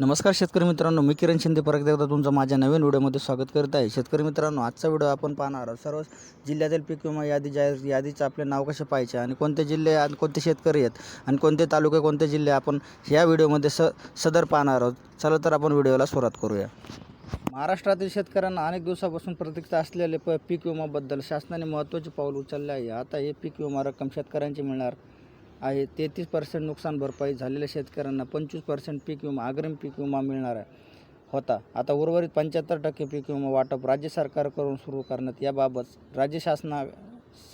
नमस्कार शेतकरी मित्रांनो मी किरण शिंदे परत एकदा तुमचं माझ्या नवीन व्हिडिओमध्ये स्वागत करत आहे. शेतकरी मित्रांनो आजचा व्हिडिओ आपण पाहणार आहोत. सर्व जिल्ह्यातील पीक विमा यादी जाहीर यादीचं आपले नाव कसे पाहायचे आणि कोणते जिल्हे आणि कोणते शेतकरी आहेत आणि कोणते तालुके कोणते जिल्हे आपण ह्या व्हिडिओमध्ये स सदर पाहणार आहोत. चला तर आपण व्हिडिओला सुरुवात करूया. महाराष्ट्रातील शेतकऱ्यांना अनेक दिवसापासून प्रतीक्षा असलेले प पीक विमाबद्दल शासनाने महत्त्वाचे पाऊल उचलले आहे. आता हे पीक विमा रक्कम शेतकऱ्यांची मिळणार आहे. तेहतीस पर्सेंट नुकसान भरपाई झालेल्या शेतकऱ्यांना पंचवीस पर्सेंट पीक विमा अग्रिम पीक विमा मिळणार आहे. होता. आता उर्वरित पंच्याहत्तर टक्के पीक विमा वाटप राज्य सरकारकडून सुरू करण्यात याबाबत राज्य शासना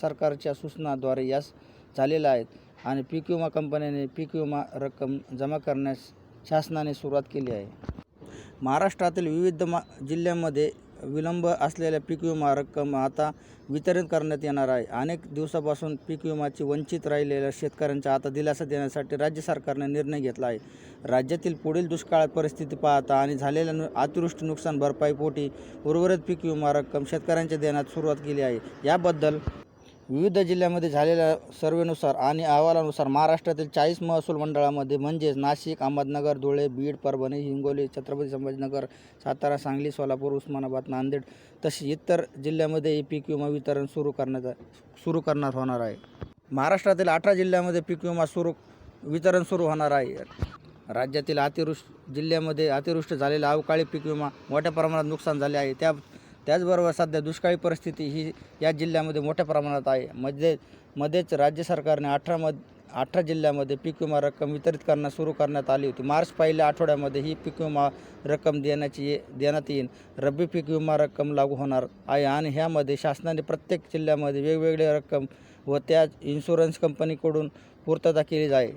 सरकारच्या सूचनाद्वारे यास झालेल्या आहेत आणि पीक विमा कंपन्याने पीक विमा रक्कम जमा करण्यास शासनाने सुरुवात केली आहे. महाराष्ट्रातील विविध मा जिल्ह्यांमध्ये विलंब असलेल्या पीक विमा रक्कम आता वितरित करण्यात येणार आहे. अनेक दिवसापासून पीक विमाची वंचित राहिलेल्या शेतकऱ्यांच्या आता दिलासा देण्यासाठी राज्य सरकारने निर्णय घेतला आहे. राज्यातील पुढील दुष्काळ परिस्थिती पाहता आणि झालेल्या नु अतिवृष्टी नुकसान भरपाईपोटी उर्वरित पीक विमा रक्कम शेतकऱ्यांच्या देण्यात सुरुवात केली आहे. याबद्दल विविध जिल्ह्यामध्ये झालेल्या सर्वेनुसार आणि अहवालानुसार महाराष्ट्रातील चाळीस महसूल मंडळामध्ये म्हणजेच नाशिक अहमदनगर धुळे बीड परभणी हिंगोली छत्रपती संभाजीनगर सातारा सांगली सोलापूर उस्मानाबाद नांदेड तसे इतर जिल्ह्यामध्ये पीक विमा वितरण सुरू करण्यात सुरू करणार होणार आहे. महाराष्ट्रातील अठरा जिल्ह्यामध्ये पीक विमा सुरू वितरण सुरू होणार आहे. राज्यातील अतिवृष्टी जिल्ह्यामध्ये अतिवृष्टी झालेला अवकाळी पीक विमा मोठ्या प्रमाणात नुकसान झाले आहे. त्या त्याचबरोबर सध्या दुष्काळी परिस्थिती ही या जिल्ह्यामध्ये मोठ्या प्रमाणात आहे. मध्ये मध्येच राज्य सरकारने अठरा मध अठरा जिल्ह्यामध्ये पीक विमा रक्कम वितरित करणं सुरू करण्यात आली होती. मार्च पहिल्या आठवड्यामध्ये ही पीक विमा रक्कम देण्याची ये देण्यात येईल रब्बी पीक विमा रक्कम लागू होणार आहे आणि ह्यामध्ये शासनाने प्रत्येक जिल्ह्यामध्ये वेगवेगळी रक्कम व त्या इन्शुरन्स कंपनीकडून पूर्तता केली जाईल.